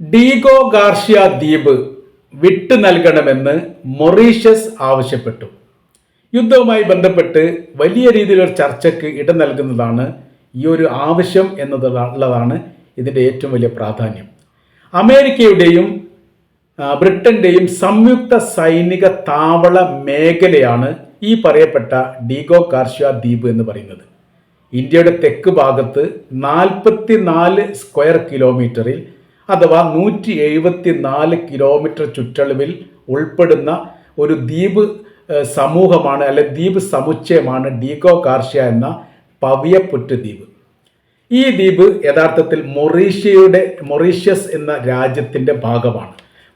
Diego Garcia ദ്വീപ് വിട്ടു നൽകണമെന്ന് മൊറീഷ്യസ് ആവശ്യപ്പെട്ടു. യുദ്ധവുമായി ബന്ധപ്പെട്ട് വലിയ രീതിയിലൊരു ചർച്ചയ്ക്ക് ഇടം നൽകുന്നതാണ് ഈ ഒരു ആവശ്യം എന്നതുള്ളതാണ് ഇതിന്റെ ഏറ്റവും വലിയ പ്രാധാന്യം. അമേരിക്കയുടെയും ബ്രിട്ടന്റെയും സംയുക്ത സൈനിക താവള മേഖലയാണ് ഈ പറയപ്പെട്ട ഡീഗോ കാർഷ്യ ദ്വീപ് എന്ന് പറയുന്നത്. ഇന്ത്യയുടെ തെക്ക് ഭാഗത്ത് നാൽപ്പത്തി നാല് സ്ക്വയർ കിലോമീറ്ററിൽ അഥവാ നൂറ്റി എഴുപത്തി നാല് കിലോമീറ്റർ ചുറ്റളവിൽ ഉൾപ്പെടുന്ന ഒരു ദ്വീപ് സമൂഹമാണ് അല്ലെ ദ്വീപ് സമുച്ചയമാണ് ഡീഗോ കാർഷ്യ എന്ന പവിയപ്പുറ്റ് ദ്വീപ്. ഈ ദ്വീപ് യഥാർത്ഥത്തിൽ മൊറീഷ്യയുടെ മൊറീഷ്യസ് എന്ന രാജ്യത്തിന്റെ ഭാഗമാണ്.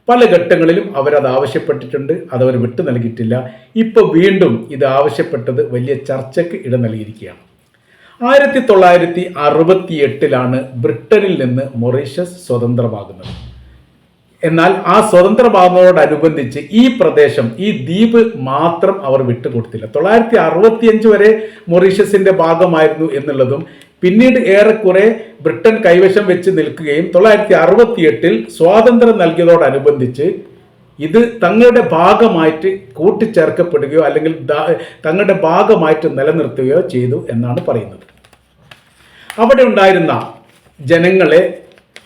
പല ഘട്ടങ്ങളിലും അവരത് ആവശ്യപ്പെട്ടിട്ടുണ്ട് അതവർ വിട്ടു നൽകിയിട്ടില്ല. ഇപ്പോൾ വീണ്ടും ഇത് ആവശ്യപ്പെട്ടത് വലിയ ചർച്ചയ്ക്ക് ഇട നൽകിയിരിക്കുകയാണ് ആയിരത്തി തൊള്ളായിരത്തി അറുപത്തി എട്ടിലാണ് ബ്രിട്ടനിൽ നിന്ന് മൊറീഷ്യസ് സ്വതന്ത്രമാകുന്നത്. എന്നാൽ ആ സ്വതന്ത്രമാകുന്നതോടനുബന്ധിച്ച് ഈ പ്രദേശം ഈ ദ്വീപ് മാത്രം അവർ വിട്ടുകൊടുത്തില്ല. തൊള്ളായിരത്തി അറുപത്തിയഞ്ച് വരെ മൊറീഷ്യസിന്റെ ഭാഗമായിരുന്നു എന്നുള്ളതും പിന്നീട് ഏറെക്കുറെ ബ്രിട്ടൻ കൈവശം വെച്ച് നിൽക്കുകയും തൊള്ളായിരത്തി അറുപത്തിയെട്ടിൽ സ്വാതന്ത്ര്യം നൽകിയതോടനുബന്ധിച്ച് ഇത് തങ്ങളുടെ ഭാഗമായിട്ട് കൂട്ടിച്ചേർക്കപ്പെടുകയോ അല്ലെങ്കിൽ തങ്ങളുടെ ഭാഗമായിട്ട് നിലനിർത്തുകയോ ചെയ്തു എന്നാണ് പറയുന്നത്. അവിടെ ഉണ്ടായിരുന്ന ജനങ്ങളെ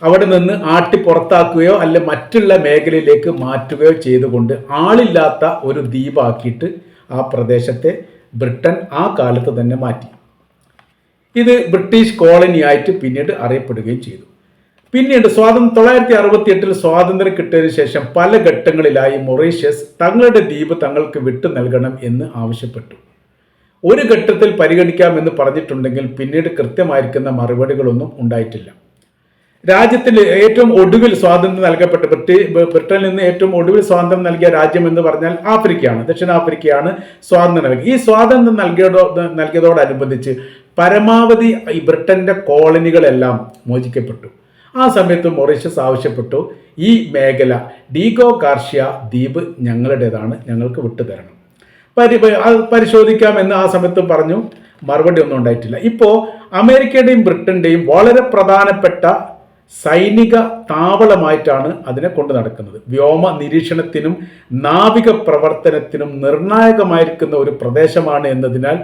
അവിടെ നിന്ന് ആട്ടി പുറത്താക്കുകയോ അല്ലെ മറ്റുള്ള മേഖലയിലേക്ക് മാറ്റുകയോ ചെയ്തുകൊണ്ട് ആളില്ലാത്ത ഒരു ദ്വീപാക്കിയിട്ട് ആ പ്രദേശത്തെ ബ്രിട്ടൻ ആ കാലത്ത് തന്നെ മാറ്റി. ഇത് ബ്രിട്ടീഷ് കോളനിയായിട്ട് പിന്നീട് അറിയപ്പെടുകയും ചെയ്തു. പിന്നീട് സ്വാതന്ത്ര്യം തൊള്ളായിരത്തി അറുപത്തി എട്ടിൽ സ്വാതന്ത്ര്യം കിട്ടിയതിനു ശേഷം പല ഘട്ടങ്ങളിലായി മൊറീഷ്യസ് തങ്ങളുടെ ദ്വീപ് തങ്ങൾക്ക് വിട്ടു നൽകണം എന്ന് ആവശ്യപ്പെട്ടു. ഒരു ഘട്ടത്തിൽ പരിഗണിക്കാമെന്ന് പറഞ്ഞിട്ടുണ്ടെങ്കിൽ പിന്നീട് കൃത്യമായിരിക്കുന്ന മറുപടികളൊന്നും ഉണ്ടായിട്ടില്ല. രാജ്യത്തിൽ ഏറ്റവും ഒടുവിൽ സ്വാതന്ത്ര്യം നൽകപ്പെട്ട ബ്രിട്ടി ബ്രിട്ടനിൽ നിന്ന് ഏറ്റവും ഒടുവിൽ സ്വാതന്ത്ര്യം നൽകിയ രാജ്യം എന്ന് പറഞ്ഞാൽ ആഫ്രിക്കയാണ് ദക്ഷിണാഫ്രിക്കയാണ് സ്വാതന്ത്ര്യം നൽകി ഈ സ്വാതന്ത്ര്യം നൽകിയതോ നൽകിയതോടനുബന്ധിച്ച് പരമാവധി ഈ ബ്രിട്ടന്റെ കോളനികളെല്ലാം മോചിക്കപ്പെട്ടു. ആ സമയത്ത് മൊറീഷ്യസ് ആവശ്യപ്പെട്ടു ഈ മേഖല ഡീഗോ കാർഷ്യ ദ്വീപ് ഞങ്ങളുടേതാണ് ഞങ്ങൾക്ക് വിട്ടുതരണം. പരി പരിശോധിക്കാമെന്ന് ആ സമയത്ത് പറഞ്ഞു. മറുപടി ഒന്നും ഉണ്ടായിട്ടില്ല. ഇപ്പോൾ അമേരിക്കയുടെയും ബ്രിട്ടന്റെയും വളരെ പ്രധാനപ്പെട്ട സൈനിക താവളമായിട്ടാണ് അതിനെ കൊണ്ടു നടക്കുന്നത്. വ്യോമ നിരീക്ഷണത്തിനും നാവിക പ്രവർത്തനത്തിനും നിർണായകമായിരിക്കുന്ന ഒരു പ്രദേശമാണ് എന്നതിനാൽ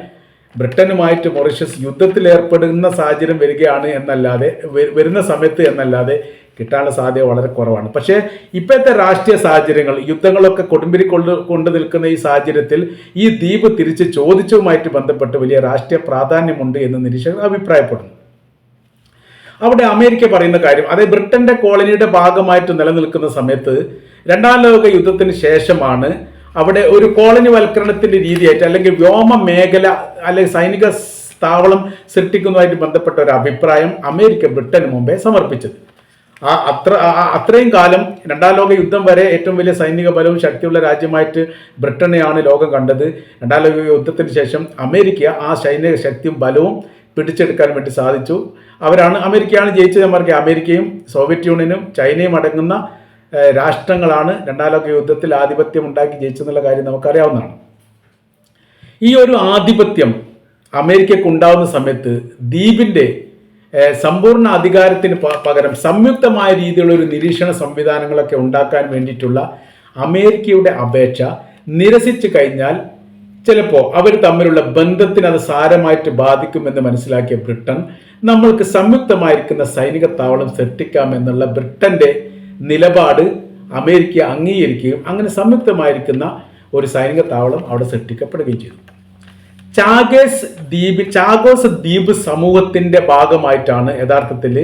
ബ്രിട്ടനുമായിട്ട് മൊറീഷ്യസ് യുദ്ധത്തിൽ ഏർപ്പെടുന്ന സാഹചര്യം വരികയാണ് എന്നല്ലാതെ വരുന്ന സമയത്ത് എന്നല്ലാതെ കിട്ടാനുള്ള സാധ്യത വളരെ കുറവാണ്. പക്ഷേ ഇപ്പോഴത്തെ രാഷ്ട്രീയ സാഹചര്യങ്ങൾ യുദ്ധങ്ങളൊക്കെ കൊടുമ്പിരി കൊണ്ട് കൊണ്ടു നിൽക്കുന്ന ഈ സാഹചര്യത്തിൽ ഈ ദ്വീപ് തിരിച്ച് ചോദിച്ചതുമായിട്ട് ബന്ധപ്പെട്ട് വലിയ രാഷ്ട്രീയ പ്രാധാന്യമുണ്ട് എന്ന് നിരീക്ഷകർ അഭിപ്രായപ്പെടുന്നു. അവിടെ അമേരിക്ക പറയുന്ന കാര്യം അതായത് ബ്രിട്ടന്റെ കോളനിയുടെ ഭാഗമായിട്ട് നിലനിൽക്കുന്ന സമയത്ത് രണ്ടാം ലോക യുദ്ധത്തിന് ശേഷമാണ് അവിടെ ഒരു കോളനി വൽക്കരണത്തിന്റെ രീതിയായിട്ട് അല്ലെങ്കിൽ വ്യോമ മേഖല അല്ലെങ്കിൽ സൈനിക താവളം സൃഷ്ടിക്കുന്നതുമായിട്ട് ബന്ധപ്പെട്ട ഒരു അഭിപ്രായം അമേരിക്ക ബ്രിട്ടന് മുമ്പേ സമർപ്പിച്ചത്. ആ അത്ര അത്രയും കാലം രണ്ടാം ലോക യുദ്ധം വരെ ഏറ്റവും വലിയ സൈനിക ബലവും ശക്തിയുള്ള രാജ്യമായിട്ട് ബ്രിട്ടനെയാണ് ലോകം കണ്ടത്. രണ്ടാം ലോക യുദ്ധത്തിന് ശേഷം അമേരിക്ക ആ സൈനിക ശക്തിയും ബലവും പിടിച്ചെടുക്കാൻ വേണ്ടി സാധിച്ചു. അവരാണ് അമേരിക്കയാണ് ജയിച്ചത് നമ്മൾക്ക് അമേരിക്കയും സോവിയറ്റ് യൂണിയനും ചൈനയും അടങ്ങുന്ന രാഷ്ട്രങ്ങളാണ് രണ്ടാം ലോക യുദ്ധത്തിൽ ആധിപത്യം ഉണ്ടാക്കി ജയിച്ചെന്നുള്ള കാര്യം നമുക്കറിയാവുന്നതാണ്. ഈ ഒരു ആധിപത്യം അമേരിക്കക്ക് ഉണ്ടാവുന്ന സമയത്ത് ദ്വീപിന്റെ ഏഹ്, സമ്പൂർണ അധികാരത്തിന് പകരം സംയുക്തമായ രീതിയിലുള്ള ഒരു നിരീക്ഷണ സംവിധാനങ്ങളൊക്കെ ഉണ്ടാക്കാൻ വേണ്ടിയിട്ടുള്ള അമേരിക്കയുടെ അപേക്ഷ നിരസിച്ചു കഴിഞ്ഞാൽ ചിലപ്പോൾ അവർ തമ്മിലുള്ള ബന്ധത്തിന് അത് സാരമായിട്ട് ബാധിക്കുമെന്ന് മനസ്സിലാക്കിയ ബ്രിട്ടൻ നമ്മൾക്ക് സംയുക്തമായിരിക്കുന്ന സൈനിക താവളം സൃഷ്ടിക്കാമെന്നുള്ള ബ്രിട്ടന്റെ നിലപാട് അമേരിക്ക അംഗീകരിക്കുകയും അങ്ങനെ സംയുക്തമായിരിക്കുന്ന ഒരു സൈനിക താവളം അവിടെ സൃഷ്ടിക്കപ്പെടുകയും ചെയ്തു. ചാഗേസ് ദ്വീപ് ചാഗോസ് ദ്വീപ് സമൂഹത്തിന്റെ ഭാഗമായിട്ടാണ് യഥാർത്ഥത്തിൽ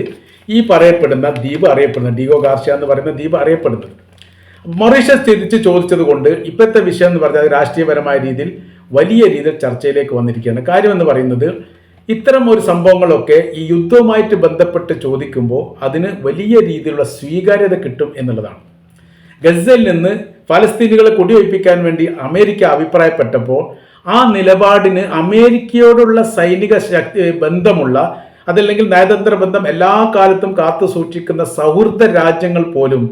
ഈ പറയപ്പെടുന്ന ദ്വീപ് അറിയപ്പെടുന്നത്. ഡിഗോ ഗാർഷ്യ എന്ന് പറയുന്ന ദ്വീപ് അറിയപ്പെടുന്നത്. മൊറീഷ്യസ് തിരിച്ച് ചോദിച്ചത് കൊണ്ട് ഇപ്പോഴത്തെ വിഷയം എന്ന് പറഞ്ഞാൽ രാഷ്ട്രീയപരമായ രീതിയിൽ വലിയ രീതിയിൽ ചർച്ചയിലേക്ക് വന്നിരിക്കുകയാണ്. കാര്യം എന്ന് പറയുന്നത് ഇത്തരം ഒരു സംഭവങ്ങളൊക്കെ ഈ യുദ്ധവുമായിട്ട് ബന്ധപ്പെട്ട് ചോദിക്കുമ്പോൾ അതിന് വലിയ രീതിയിലുള്ള സ്വീകാര്യത കിട്ടും എന്നുള്ളതാണ്. ഗസയിൽ നിന്ന് ഫലസ്തീനികളെ കുടിവയ്പ്പിക്കാൻ വേണ്ടി അമേരിക്ക അഭിപ്രായപ്പെട്ടപ്പോൾ ആ നിലപാടിന് അമേരിക്കയോടുള്ള സൈനിക ശക്തി ബന്ധമുള്ള അതല്ലെങ്കിൽ നയതന്ത്ര ബന്ധം എല്ലാ കാലത്തും കാത്തു സൂക്ഷിക്കുന്ന സൗഹൃദ രാജ്യങ്ങൾ പോലും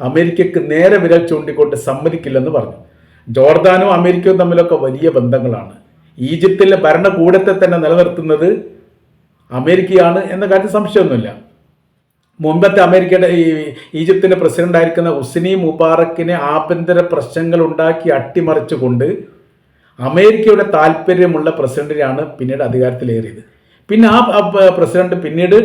അമേരിക്കക്ക് നേരെ വിരൽ ചൂണ്ടിക്കൊണ്ട് സമ്മതിക്കില്ലെന്ന് പറഞ്ഞു. ജോർദാനും അമേരിക്കയും തമ്മിലൊക്കെ വലിയ ബന്ധങ്ങളാണ്. ഈജിപ്തിലെ ഭരണകൂടത്തെ തന്നെ നിലനിർത്തുന്നത് അമേരിക്കയാണ് എന്ന കാര്യത്തിൽ സംശയമൊന്നുമില്ല. മുമ്പത്തെ അമേരിക്കയുടെ ഈ ഈജിപ്തിന്റെ പ്രസിഡന്റ് ആയിരിക്കുന്ന ഉസ്നി മുബാറക്കിനെ ആഭ്യന്തര പ്രശ്നങ്ങൾ ഉണ്ടാക്കി അട്ടിമറിച്ചുകൊണ്ട് അമേരിക്കയുടെ താല്പര്യമുള്ള പ്രസിഡന്റിനാണ് പിന്നീട് അധികാരത്തിലേറിയത്. പിന്നെ ആ പ്രസിഡന്റ് പിന്നീട്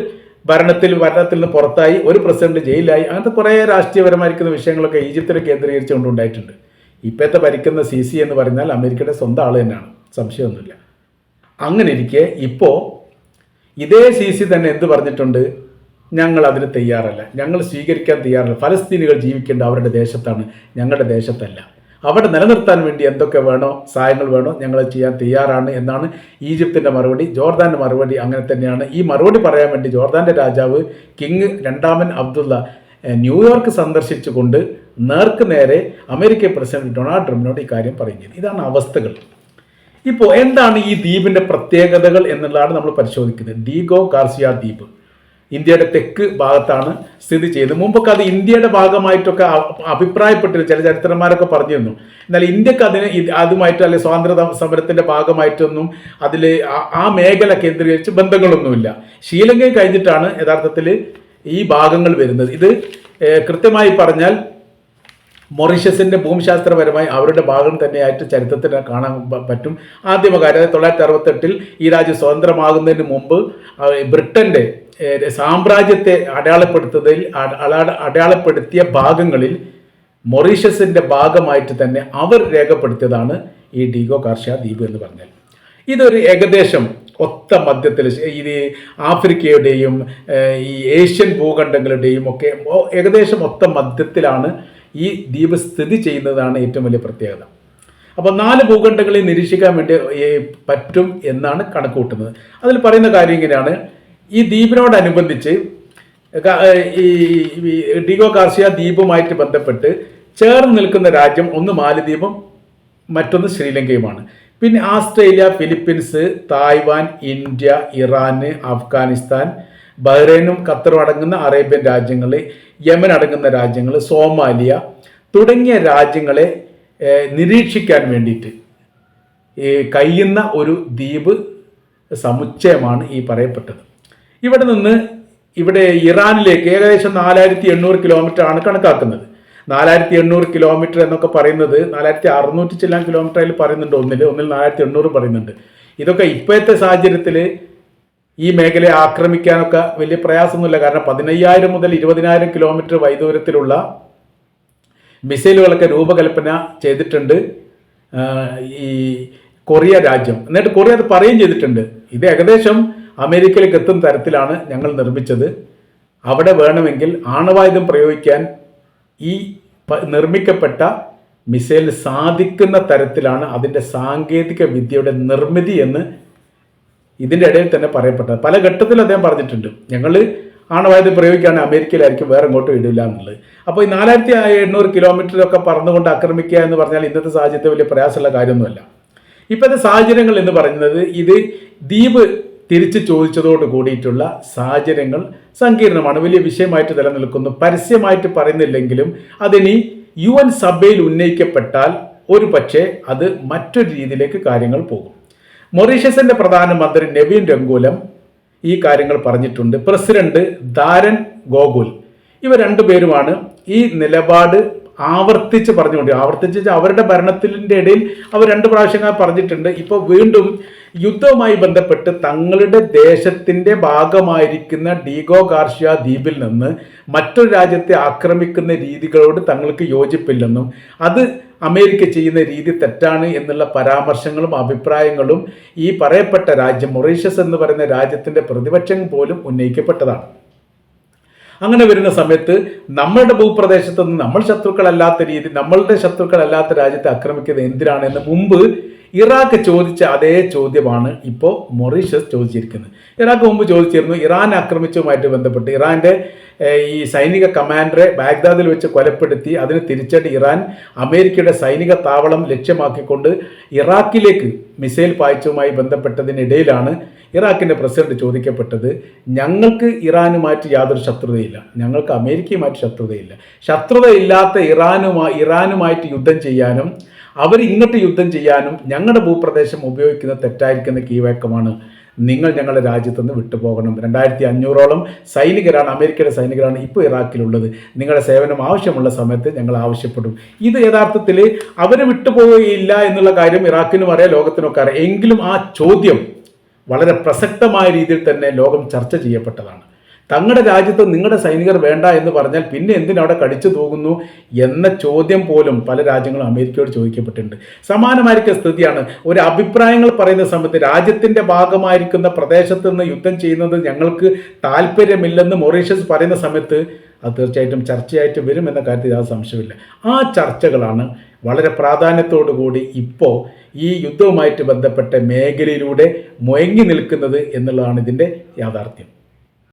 ഭരണത്തിൽ ഭരണത്തിൽ നിന്ന് പുറത്തായി ഒരു പ്രസിഡന്റ് ജയിലായി അങ്ങനത്തെ കുറേ രാഷ്ട്രീയപരമായിരിക്കുന്ന വിഷയങ്ങളൊക്കെ ഈജിപ്തിനെ കേന്ദ്രീകരിച്ചുകൊണ്ട് ഉണ്ടായിട്ടുണ്ട് ഇപ്പോഴത്തെ ഭരിക്കുന്ന സി സി എന്ന് പറഞ്ഞാൽ അമേരിക്കയുടെ സ്വന്തം ആൾ തന്നെയാണ്. സംശയമൊന്നുമില്ല. അങ്ങനെ ഇരിക്കെ ഇപ്പോൾ ഇതേ സി സി തന്നെ എന്ത് പറഞ്ഞിട്ടുണ്ട്? ഞങ്ങൾ അതിന് തയ്യാറല്ല. ഞങ്ങൾ സ്വീകരിക്കാൻ തയ്യാറല്ല. ഫലസ്തീനുകൾ ജീവിക്കേണ്ട അവരുടെ ദേശത്താണ് ഞങ്ങളുടെ ദേശത്തല്ല. അവിടെ നിലനിർത്താൻ വേണ്ടി എന്തൊക്കെ വേണോ സഹായങ്ങൾ വേണോ ഞങ്ങൾ ചെയ്യാൻ തയ്യാറാണ് എന്നാണ് ഈജിപ്തിന്റെ മറുപടി ജോർദാന്റെ മറുപടി അങ്ങനെ തന്നെയാണ്. ഈ മറുപടി പറയാൻ വേണ്ടി ജോർദാന്റെ രാജാവ് കിങ് രണ്ടാമൻ അബ്ദുള്ള ന്യൂയോർക്ക് സന്ദർശിച്ചുകൊണ്ട് നേർക്ക് നേരെ അമേരിക്കൻ പ്രസിഡന്റ് ഡൊണാൾഡ് ട്രംപിനോട് ഈ കാര്യം പറയുന്നത് ഇതാണ് അവസ്ഥകൾ. ഇപ്പോൾ എന്താണ് ഈ ദ്വീപിന്റെ പ്രത്യേകതകൾ എന്നുള്ളതാണ് നമ്മൾ പരിശോധിക്കുന്നത്. ഡീഗോ കാർസിയ ദ്വീപ്. ഇന്ത്യയുടെ തെക്ക് ഭാഗത്താണ് സ്ഥിതി ചെയ്യുന്നത്. മുമ്പൊക്കെ അത് ഇന്ത്യയുടെ ഭാഗമായിട്ടൊക്കെ അഭിപ്രായപ്പെട്ടിരുന്നു. ചില ചരിത്രന്മാരൊക്കെ പറഞ്ഞിരുന്നു. എന്നാൽ ഇന്ത്യയ്ക്ക് അതിന് അതുമായിട്ട് അല്ലെങ്കിൽ സ്വാതന്ത്ര്യ സമരത്തിന്റെ ഭാഗമായിട്ടൊന്നും അതിൽ ആ മേഖല കേന്ദ്രീകരിച്ച് ബന്ധങ്ങളൊന്നുമില്ല. ശ്രീലങ്കയിൽ കഴിഞ്ഞിട്ടാണ് യഥാർത്ഥത്തിൽ ഈ ഭാഗങ്ങൾ വരുന്നത്. ഇത് കൃത്യമായി പറഞ്ഞാൽ മൊറീഷ്യസിന്റെ ഭൂമിശാസ്ത്രപരമായി അവരുടെ ഭാഗം തന്നെയായിട്ട് ചരിത്രത്തിന് കാണാൻ പറ്റും. ആദ്യമകാലം തൊള്ളായിരത്തി അറുപത്തെട്ടിൽ ഈ രാജ്യം സ്വതന്ത്രമാകുന്നതിന് മുമ്പ് ബ്രിട്ടന്റെ സാമ്രാജ്യത്തെ അടയാളപ്പെടുത്തുന്നതിൽ അട- അടയാള- അടയാളപ്പെടുത്തിയ ഭാഗങ്ങളിൽ മൊറീഷ്യസിന്റെ ഭാഗമായിട്ട് തന്നെ അവർ രേഖപ്പെടുത്തിയതാണ് ഈ ഡീഗോ കാർഷിക ദ്വീപ് എന്ന് പറഞ്ഞാൽ. ഇതൊരു ഏകദേശം ഒത്ത മധ്യത്തിൽ ഇത് ആഫ്രിക്കയുടെയും ഈ ഏഷ്യൻ ഭൂഖണ്ഡങ്ങളുടെയും ഒക്കെ ഏകദേശം ഒത്ത മധ്യത്തിലാണ് ഈ ദ്വീപ് സ്ഥിതി ചെയ്യുന്നതാണ് ഏറ്റവും വലിയ പ്രത്യേകത. അപ്പോൾ നാല് ഭൂഖണ്ഡങ്ങളെ നിരീക്ഷിക്കാൻ വേണ്ടി പറ്റും എന്നാണ് കണക്കുകൂട്ടുന്നത്. അതിൽ പറയുന്ന കാര്യം ഇങ്ങനെയാണ്. ഈ ദ്വീപിനോടനുബന്ധിച്ച് ഈ ഡിഗോ കാർഷിക ദ്വീപുമായിട്ട് ബന്ധപ്പെട്ട് ചേർന്ന് നിൽക്കുന്ന രാജ്യം ഒന്ന് മാലദ്വീപും മറ്റൊന്ന് ശ്രീലങ്കയുമാണ്. പിന്നെ ആസ്ട്രേലിയ ഫിലിപ്പീൻസ് തായ്വാൻ ഇന്ത്യ ഇറാന് അഫ്ഗാനിസ്ഥാൻ ബഹ്റൈനും ഖത്തറും അടങ്ങുന്ന അറേബ്യൻ രാജ്യങ്ങൾ യമൻ അടങ്ങുന്ന രാജ്യങ്ങൾ സോമാലിയ തുടങ്ങിയ രാജ്യങ്ങളെ നിരീക്ഷിക്കാൻ വേണ്ടിയിട്ട് കഴിയുന്ന ഒരു ദ്വീപ് സമുച്ചയമാണ് ഈ പറയപ്പെട്ടത്. ഇവിടെ നിന്ന് ഇവിടെ ഇറാനിലേക്ക് ഏകദേശം നാലായിരത്തി എണ്ണൂറ് കിലോമീറ്റർ ആണ് കണക്കാക്കുന്നത്. നാലായിരത്തി എണ്ണൂറ് കിലോമീറ്റർ എന്നൊക്കെ പറയുന്നത് നാലായിരത്തി അറുന്നൂറ്റി ചെല്ലാം കിലോമീറ്റർ അതിൽ പറയുന്നുണ്ട് ഒന്നിൽ ഒന്നിൽ നാലായിരത്തി എണ്ണൂറ് പറയുന്നുണ്ട്. ഇതൊക്കെ ഇപ്പോഴത്തെ സാഹചര്യത്തിൽ ഈ മേഖലയെ ആക്രമിക്കാനൊക്കെ വലിയ പ്രയാസമൊന്നുമില്ല. കാരണം പതിനയ്യായിരം മുതൽ ഇരുപതിനായിരം കിലോമീറ്റർ വൈദൂരത്തിലുള്ള മിസൈലുകളൊക്കെ രൂപകൽപ്പന ചെയ്തിട്ടുണ്ട് ഈ കൊറിയ രാജ്യം. എന്നിട്ട് കൊറിയ അത് പറയുകയും ചെയ്തിട്ടുണ്ട്. ഇത് ഏകദേശം അമേരിക്കയിലേക്ക് എത്തും തരത്തിലാണ് ഞങ്ങൾ നിർമ്മിച്ചത്. അവിടെ വേണമെങ്കിൽ ആണവായുധം പ്രയോഗിക്കാൻ ഈ നിർമ്മിക്കപ്പെട്ട മിസൈൽ സാധിക്കുന്ന തരത്തിലാണ് അതിന്റെ സാങ്കേതിക വിദ്യയുടെ നിർമ്മിതി എന്ന് ഇതിന്റെ ഇടയിൽ തന്നെ പറയപ്പെട്ടത്. പല ഘട്ടത്തിലും അദ്ദേഹം പറഞ്ഞിട്ടുണ്ട്. ഞങ്ങൾ ആണവായുധം പ്രയോഗിക്കുകയാണെങ്കിൽ അമേരിക്കയിലായിരിക്കും വേറെ ഇങ്ങോട്ടും ഇടില്ല എന്നുള്ളത്. അപ്പോൾ ഈ നാലായിരത്തി എണ്ണൂറ് കിലോമീറ്ററിലൊക്കെ പറന്നുകൊണ്ട് ആക്രമിക്കുക എന്ന് പറഞ്ഞാൽ ഇന്നത്തെ സാഹചര്യത്തിൽ വലിയ പ്രയാസമുള്ള കാര്യമൊന്നുമല്ല. ഇപ്പോഴത്തെ സാഹചര്യങ്ങൾ എന്ന് പറയുന്നത് ഇത് ദ്വീപ് തിരിച്ചു ചോദിച്ചതോട് കൂടിയിട്ടുള്ള സാഹചര്യങ്ങൾ സങ്കീർണമാണ്. വലിയ വിഷയമായിട്ട് നിലനിൽക്കുന്നു. പരസ്യമായിട്ട് പറയുന്നില്ലെങ്കിലും അതിനി യു എൻ സഭയിൽ ഉന്നയിക്കപ്പെട്ടാൽ ഒരു പക്ഷേ അത് മറ്റൊരു രീതിയിലേക്ക് കാര്യങ്ങൾ പോകും. മൊറീഷ്യസിന്റെ പ്രധാനമന്ത്രി നവീൻ രംഗൂലം ഈ കാര്യങ്ങൾ പറഞ്ഞിട്ടുണ്ട്. പ്രസിഡന്റ് ദാരൻ ഗോകുൽ. ഇവർ രണ്ടുപേരുമാണ് ഈ നിലപാട് ആവർത്തിച്ച് പറഞ്ഞുകൊണ്ട് ആവർത്തിച്ച് അവരുടെ ഭരണത്തിന്റെ ഇടയിൽ അവർ രണ്ട് പ്രാവശ്യം പറഞ്ഞിട്ടുണ്ട്. ഇപ്പോൾ വീണ്ടും യുദ്ധവുമായി ബന്ധപ്പെട്ട് തങ്ങളുടെ ദേശത്തിന്റെ ഭാഗമായിരിക്കുന്ന ഡീഗോ ഗാർഷ്യ ദ്വീപിൽ നിന്ന് മറ്റൊരു രാജ്യത്തെ ആക്രമിക്കുന്ന രീതികളോട് തങ്ങൾക്ക് യോജിപ്പില്ലെന്നും അത് അമേരിക്ക ചെയ്യുന്ന രീതി തെറ്റാണ് എന്നുള്ള പരാമർശങ്ങളും അഭിപ്രായങ്ങളും ഈ പറയപ്പെട്ട രാജ്യം മൊറീഷ്യസ് എന്ന് പറയുന്ന രാജ്യത്തിന്റെ പ്രതിപക്ഷം പോലും ഉന്നയിക്കപ്പെട്ടതാണ്. അങ്ങനെ വരുന്ന സമയത്ത് നമ്മളുടെ ഭൂപ്രദേശത്ത് നിന്ന് നമ്മൾ ശത്രുക്കളല്ലാത്ത രീതി നമ്മളുടെ ശത്രുക്കളല്ലാത്ത രാജ്യത്തെ ആക്രമിക്കുന്നത് എന്തിനാണ് എന്ന് മുമ്പ് ഇറാഖ് ചോദിച്ച അതേ ചോദ്യമാണ് ഇപ്പോൾ മൊറീഷ്യസ് ചോദിച്ചിരിക്കുന്നത്. ഇറാഖ് മുമ്പ് ചോദിച്ചിരുന്നു ഇറാൻ ആക്രമിച്ചതുമായിട്ട് ബന്ധപ്പെട്ട് ഇറാന്റെ ഈ സൈനിക കമാൻഡറെ ബാഗ്ദാദിൽ വെച്ച് കൊലപ്പെടുത്തി അതിന് തിരിച്ചടി ഇറാൻ അമേരിക്കയുടെ സൈനിക താവളം ലക്ഷ്യമാക്കിക്കൊണ്ട് ഇറാഖിലേക്ക് മിസൈൽ പായിച്ചതുമായി ബന്ധപ്പെട്ടതിനിടയിലാണ് ഇറാഖിന്റെ പ്രസിഡന്റ് ചോദിക്കപ്പെട്ടത് ഞങ്ങൾക്ക് ഇറാനുമായിട്ട് യാതൊരു ശത്രുതയില്ല. ഞങ്ങൾക്ക് അമേരിക്കയുമായിട്ട് ശത്രുതയില്ല. ശത്രുതയില്ലാത്ത ഇറാനുമായി ഇറാനുമായിട്ട് യുദ്ധം ചെയ്യാനും അവർ ഇങ്ങോട്ട് യുദ്ധം ചെയ്യാനും ഞങ്ങളുടെ ഭൂപ്രദേശം ഉപയോഗിക്കുന്ന തെറ്റായിരിക്കുന്ന കീവേക്കമാണ് നിങ്ങൾ ഞങ്ങളുടെ രാജ്യത്ത് നിന്ന് വിട്ടുപോകണം. രണ്ടായിരത്തി അഞ്ഞൂറോളം സൈനികരാണ് അമേരിക്കയുടെ സൈനികരാണ് ഇപ്പോൾ ഇറാഖിലുള്ളത്. നിങ്ങളുടെ സേവനം ആവശ്യമുള്ള സമയത്ത് ഞങ്ങൾ ആവശ്യപ്പെടും. ഇത് യഥാർത്ഥത്തിൽ അവർ വിട്ടുപോവുകയില്ല എന്നുള്ള കാര്യം ഇറാഖിനും അറിയാം ലോകത്തിനൊക്കെ അറിയാം. എങ്കിലും ആ ചോദ്യം വളരെ പ്രസക്തമായ രീതിയിൽ തന്നെ ലോകം ചർച്ച ചെയ്യപ്പെട്ടതാണ്. തങ്ങളുടെ രാജ്യത്ത് നിങ്ങളുടെ സൈനികർ വേണ്ട എന്ന് പറഞ്ഞാൽ പിന്നെ എന്തിനവിടെ കടിച്ചു തൂകുന്നു എന്ന ചോദ്യം പോലും പല രാജ്യങ്ങളും അമേരിക്കയോട് ചോദിക്കപ്പെട്ടിട്ടുണ്ട്. സമാനമായിരിക്കുന്ന സ്ഥിതിയാണ്. ഒരു അഭിപ്രായങ്ങൾ പറയുന്ന സമയത്ത് രാജ്യത്തിന്റെ ഭാഗമായിരിക്കുന്ന പ്രദേശത്ത് നിന്ന് യുദ്ധം ചെയ്യുന്നത് ഞങ്ങൾക്ക് താല്പര്യമില്ലെന്ന് മൊറീഷ്യസ് പറയുന്ന സമയത്ത് അത് തീർച്ചയായിട്ടും ചർച്ചയായിട്ട് വരും എന്ന കാര്യത്തിൽ യാതൊരു സംശയമില്ല ആ ചർച്ചകളാണ് വളരെ പ്രാധാന്യത്തോടു കൂടി ഇപ്പോൾ ഈ യുദ്ധവുമായിട്ട് ബന്ധപ്പെട്ട മേഖലയിലൂടെ മുയങ്ങി നിൽക്കുന്നത് എന്നുള്ളതാണ് ഇതിന്റെ യാഥാർത്ഥ്യം.